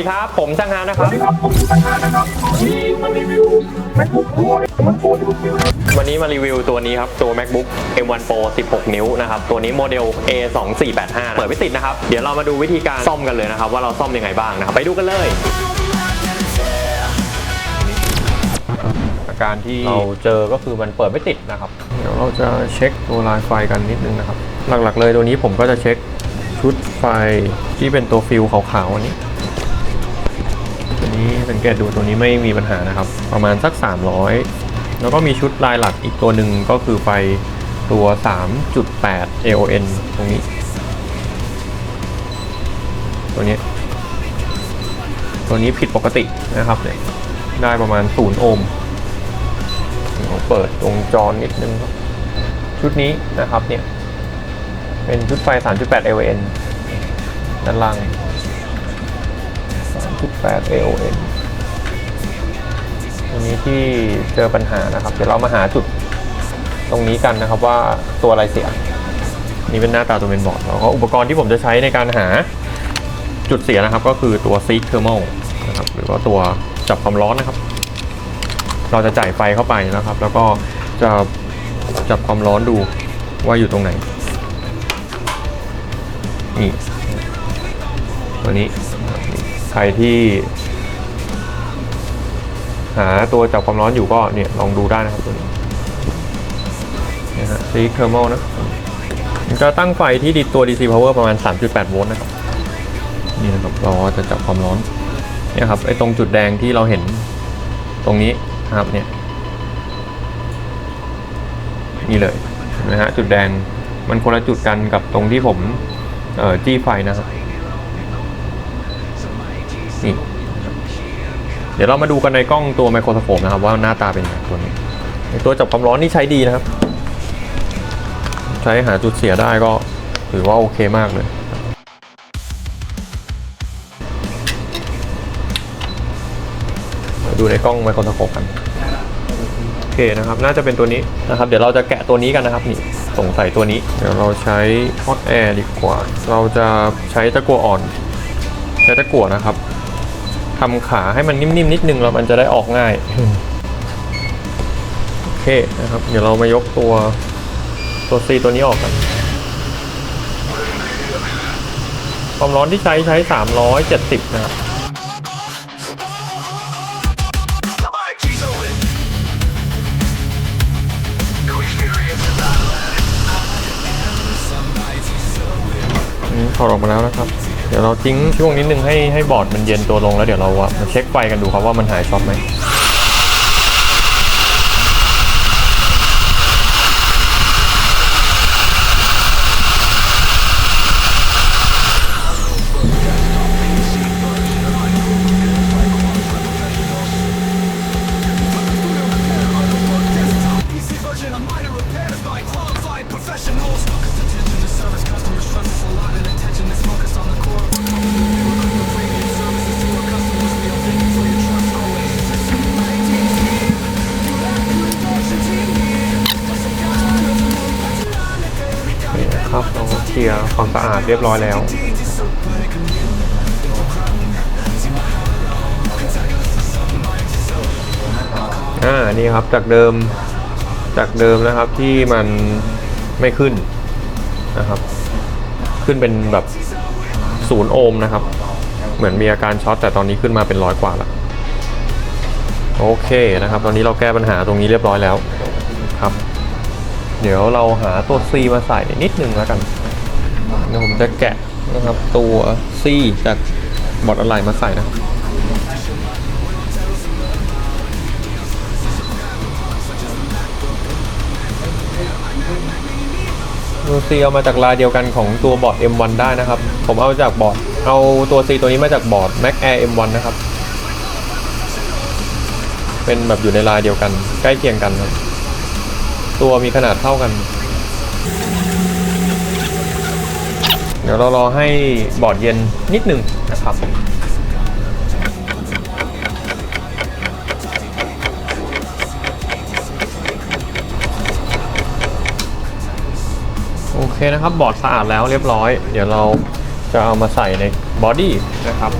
ดีครับ ผมช่างฮานะครับ วันนี้มารีวิวตัวนี้ครับ ตัว macbook m1 pro 16 นิ้วนะครับ ตัวนี้โมเดล a 2 4 8 5เปิดไม่ติดนะครับ เดี๋ยวเรามาดูวิธีการซ่อมกันเลยนะครับ ว่าเราซ่อมยังไงบ้างนะครับ ไปดูกันเลย อาการที่เราเจอก็คือมันเปิดไม่ติดนะครับ เดี๋ยวเราจะเช็คตัวลายไฟกันนิดนึงนะครับ หลักๆเลยตัวนี้ผมก็จะเช็คชุดไฟที่เป็นตัวฟิลขาวๆอันนี้ตัว นี้สังเกตดูตัวนี้ไม่มีปัญหานะครับ ประมาณสัก 300 แล้วก็มีชุดลายหลักอีกตัวหนึ่งก็คือไฟตัว 3.8 AON ตรงนี้ ตัวนี้ ตัวนี้ผิดปกตินะครับเนี่ยได้ประมาณ 0 โอห์มเราเปิดวงจรนิดนึงครับชุดนี้นะครับเนี่ย เป็นชุดไฟ 3.8 AON ด้านล่าง 3.8 AON ตรงนี้ที่เจอปัญหานะครับ เดี๋ยวเรามาหาจุดตรงนี้กันนะครับว่าตัวอะไรเสีย นี่เป็นหน้าตาตัวเมนบอร์ดแล้วก็อุปกรณ์ที่ผมจะใช้ในการหาจุดเสียนะครับ ก็คือตัว Seek Thermal นะครับหรือว่าตัวจับความร้อนนะครับ เราจะจ่ายไฟเข้าไปนะครับ แล้วก็จะจับความร้อนดูว่าอยู่ตรงไหนนี่ตัวนี้ ใครที่ หาตัวจับความร้อนอยู่ก็เนี่ยลองดูได้นะครับตัวนี้นะฮะซีเทอร์มนะจะตั้งไฟที่ดีตัว DC power ประมาณ 3.8 โวลต์นะครับนี่นะครับเราจะจับความร้อนเนี่ยครับไอ้ตรงจุดแดงที่เราเห็นตรงนี้นะครับเนี่ยนี่เลยนไหมฮะจุดแดงมันคนละจุดกันกับตรงที่ผมจี้ไฟนะครับ นี่เดี๋ยวเรามาดูกันในกล้องตัวไมโครโฟมนะครับว่าหน้าตาเป็นยังไงตัวนี้ตัวจับความร้อนนี่ใช้ดีนะครับ ใช้หาจุดเสียได้ก็ถือว่าโอเคมากเลยมาดูในกล้องไมโครโฟมกันโอเคนะครับ น่าจะเป็นตัวนี้นะครับ เดี๋ยวเราจะแกะตัวนี้กันนะครับนี่สงสัยตัวนี้ เดี๋ยวเราใช้ฮอตแอร์ดีกว่า เราจะใช้ตะกั่วอ่อน ใช้ตะกั่วนะครับ ทำขาให้มันนิ่มๆนิดนึงแล้วมันจะได้ออกง่ายโอเคนะครับ เดี๋ยวเรามายกตัวตัวซีตัวนี้ออกกัน ความร้อนที่ใช้ใช้ 370 นะครับอันนี้ถอดออกมาแล้วนะครับ เดี๋ยวเราทิ้งช่วงนิดนึงให้ให้บอร์ดมันเย็นตัวลงแล้วเดี๋ยวเรามาเช็คไฟกันดูครับว่ามันหายช็อตไหม คลียร์ความสะอาดเรียบร้อยแล้ว อ่า นี่ครับ จากเดิม จากเดิมนะครับที่มันไม่ขึ้นนะครับ ขึ้นเป็นแบบศูนย์โอห์มนะครับ เหมือนมีอาการช็อตแต่ตอนนี้ขึ้นมาเป็นร้อยกว่าแล้วโอเคนะครับ ตอนนี้เราแก้ปัญหาตรงนี้เรียบร้อยแล้วครับ เดี๋ยวเราหาตัว C มาใส่นิดนึงแล้วกัน เดี๋ยวผมจะแกะนะครับตัว C จากบอร์ดอะไรมาใส่นะครับตัว C เอามาจากลายเดียวกันของตัวบอร์ด M1 ได้นะครับ ผมเอาจากบอร์ด เอาตัว C ตัวนี้มาจากบอร์ด Mac Air M1 นะครับ เป็นแบบอยู่ในลายเดียวกัน ใกล้เคียงกันครับ ตัวมีขนาดเท่ากันเดี๋ยวเรารอให้บอร์ดเย็นนิดหนึ่งนะครับโอเคนะครับบอร์ดสะอาดแล้วเรียบร้อย เดี๋ยวเราจะเอามาใส่ในบอดี้นะครับ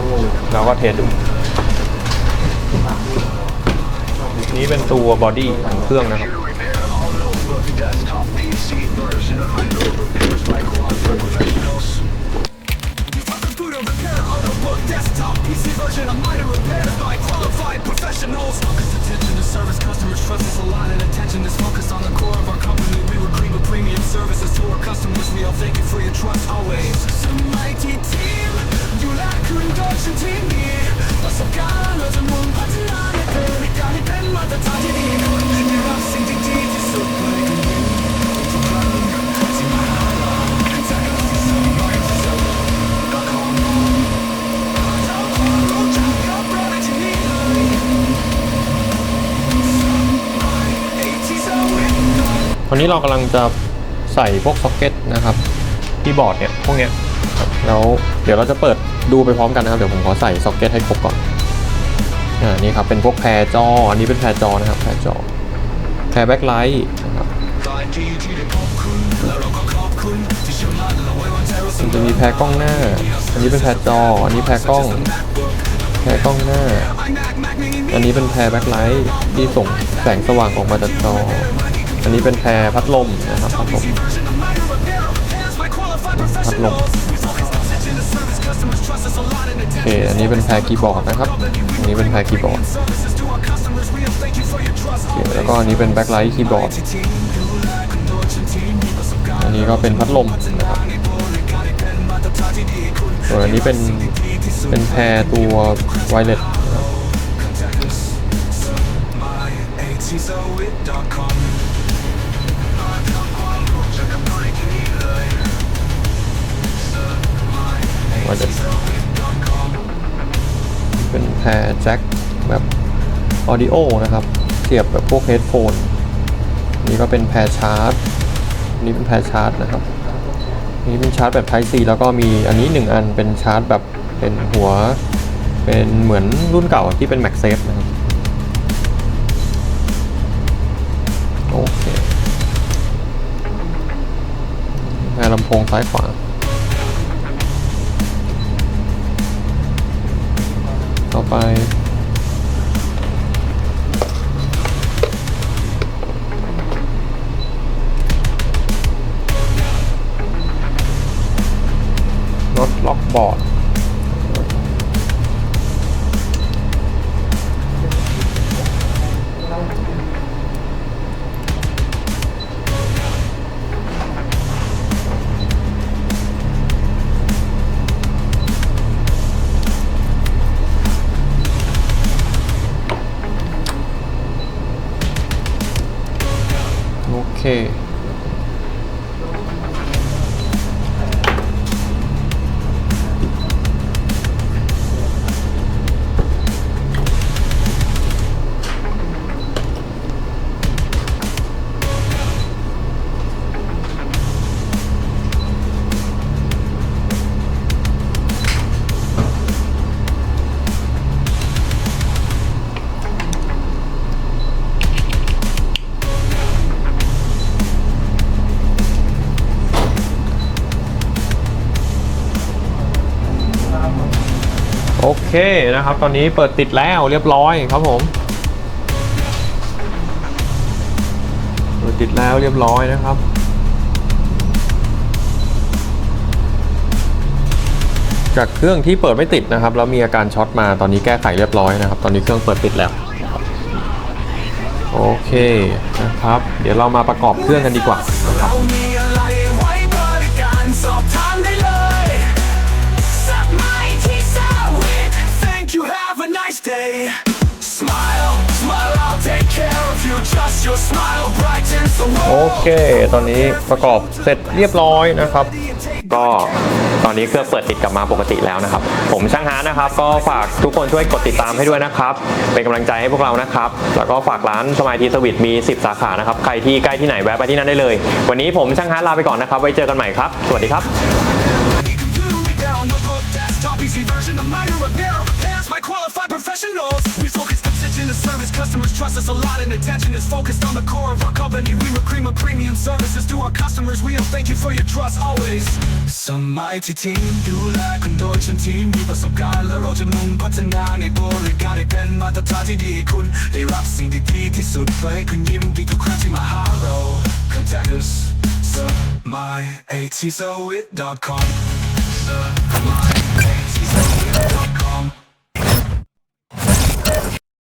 แล้วก็เทสดูนี้เป็นตัวบอดี้ของเครื่องนะครับ วันนี้เรากำลังจะใส่พวกซ็อกเก็ตนะครับ ที่บอร์ดเนี่ยพวกเนี้ยแล้วเดี๋ยวเราจะเปิดดูไปพร้อมกันนะครับ เดี๋ยวผมขอใส่ซ็อกเก็ตให้ครบก่อนอ่านี่ครับเป็นพวกแพรจออันนี้เป็นแพรจอนะครับแพรจอแพรแบ็คไลท์นะครับมันจะมีแพรกล้องหน้า อันนี้เป็นแพรจอ อันนี้แพรกล้อง แพรกล้องหน้า อันนี้เป็นแพรแบ็คไลท์ที่ส่งแสงสว่างออกมาจากจอ อันนี้เป็นแพรพัดลมนะครับพัดลมพัดลมโอเคอันนี้เป็นแพรคีย์บอร์ดนะครับ อันนี้เป็นแพรคีย์บอร์ดโอเคแล้วก็อันนี้เป็นแบ็คไลท์คีย์บอร์ด อันนี้ก็เป็นพัดลมนะครับส่วนอันนี้เป็นเป็นแพรตัวไวเลสาจะเป็นแพรแจ็คแบบออดิโอนะครับ เสียบแบบพวกเฮดโฟนนี่ก็เป็นแพรชาร์จนี่เป็นแพรชาร์จนะครับนี่เป็นชาร์จแบบ Type C แล้วก็มีอันนี้หนึ่งอันเป็นชาร์จแบบเป็นหัว เป็นเหมือนรุ่นเก่าที่เป็น MagSafe นะครับโอเคแพรลำโพงซ้ายขวา ไป รถล็อกบอร์ด โโอเคนะครับ ตอนนี้เปิดติดแล้วเรียบร้อยครับผมเปิดติดแล้วเรียบร้อยนะครับจากเครื่องที่เปิดไม่ติดนะครับแล้วมีอาการช็อตมาตอนนี้แก้ไขเรียบร้อยนะครับ ตอนนี้เครื่องเปิดติดแล้วโอเคนะครับ เดี๋ยวเรามาประกอบเครื่องกันดีกว่านะครับ each day Smile smile I'll take care of you just your smile brightens the โอ world เค ตอนนี้ประกอบเสร็จเรียบร้อยนะครับ ก็ตอนนี้เครื่องเปิดติดกลับมาปกติแล้วนะครับ ผมช่างฮาร์ดนะครับ ก็ฝากทุกคนช่วยกดติดตามให้ด้วยนะครับ เป็นกำลังใจให้พวกเรานะครับ แล้วก็ฝากร้านสมัยทีสวิตมี 10 สาขานะครับ ใครที่ใกล้ที่ไหนแวะไปที่นั่นได้เลย วันนี้ผมช่างฮาร์ดลาไปก่อนนะครับ ไว้เจอกันใหม่ครับ สวัสดีครับ down notebook desktop PC version of minor repair by qualified professionals We focus attention attention to service. Customers trust us a lot, and attention is focused on the core of our company. We were cream of premium services to our customers. We all thank you for your trust always. สมัยที่ทีมดูแลคุณโดยฉันทีมมีประสบการณ์และเราจะมุ่งพัฒนาในบริการให้เป็นมาตรฐานที่ดีให้คุณ ได้รับสิ่งดีๆที่สุดเพื่อให้คุณยิ้มดีทุกครั้งที่มาหาเรา Contact us สมัย a t s o i t com